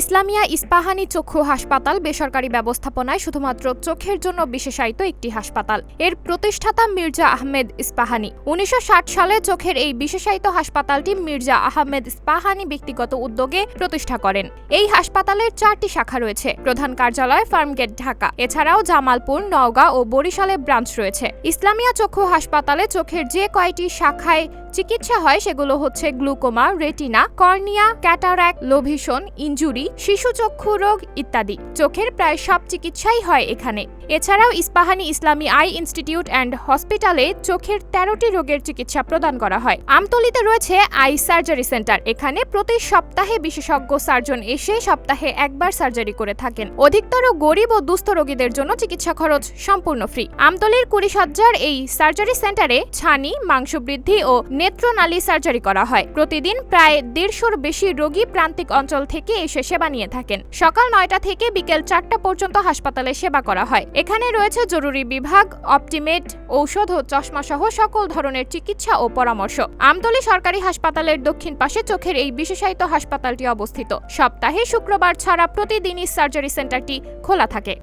ইসলামিয়া ইস্পাহানি চক্ষু হাসপাতাল বেসরকারি ব্যবস্থাপনায় শুধুমাত্র চোখের জন্য বিশেষায়িত একটি হাসপাতাল। এর প্রতিষ্ঠাতা মির্জা আহমেদ ইস্পাহানি। উনিশশো ষাট সালে চোখের এই বিশেষায়িত হাসপাতালটি মির্জা আহমেদ ইস্পাহানি ব্যক্তিগত উদ্যোগে প্রতিষ্ঠা করেন। এই হাসপাতালের চারটি শাখা রয়েছে। প্রধান কার্যালয় ফার্মগেট ঢাকা। এছাড়াও জামালপুর, নওগাঁ ও বরিশালে ব্রাঞ্চ রয়েছে। ইসলামিয়া চক্ষু হাসপাতালে চোখের যে কয়টি শাখায় চিকিৎসা হয় সেগুলো হচ্ছে glaucoma, retina, cornea cataract low vision injury, শিশু চক্ষু রোগ ইত্যাদি। চোখের প্রায় সব চিকিৎসাই হয় এখানে। এছাড়াও ইস্পাহানি ইসলামী আই ইনস্টিটিউট অ্যান্ড হসপিটালে চোখের তেরোটি রোগের চিকিৎসা প্রদান করা হয়। আমতলিতে রয়েছে আই সার্জারি সেন্টার। এখানে প্রতি সপ্তাহে বিশেষজ্ঞ সার্জন এসে সপ্তাহে একবার সার্জারি করে থাকেন। অধিকতর গরিব ও দুস্থ রোগীদের জন্য চিকিৎসা খরচ সম্পূর্ণ ফ্রি। আমতলির কুড়ি সজ্জার এই সার্জারি সেন্টারে ছানি মাংস বৃদ্ধি ও নেত্রনালী সার্জারি করা হয়। প্রতিদিন প্রায় দেড়শোর বেশি রোগী প্রান্তিক অঞ্চল থেকে এসে সেবা নিয়ে থাকেন। সকাল নয়টা থেকে বিকেল চারটা পর্যন্ত হাসপাতালে সেবা করা হয়। এখানে রয়েছে জরুরি বিভাগ, অপটিমেট, ঔষধ ও চশমা সহ সকল ধরনের চিকিৎসা ও পরামর্শ। আমতলী সরকারি হাসপাতালের দক্ষিণ পাশে চোখের এই বিশেষায়িত হাসপাতালটি অবস্থিত। সপ্তাহে শুক্রবার ছাড়া প্রতিদিনই সার্জারি সেন্টারটি খোলা থাকে।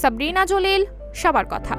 সাবরিনা জলিল, সবার কথা।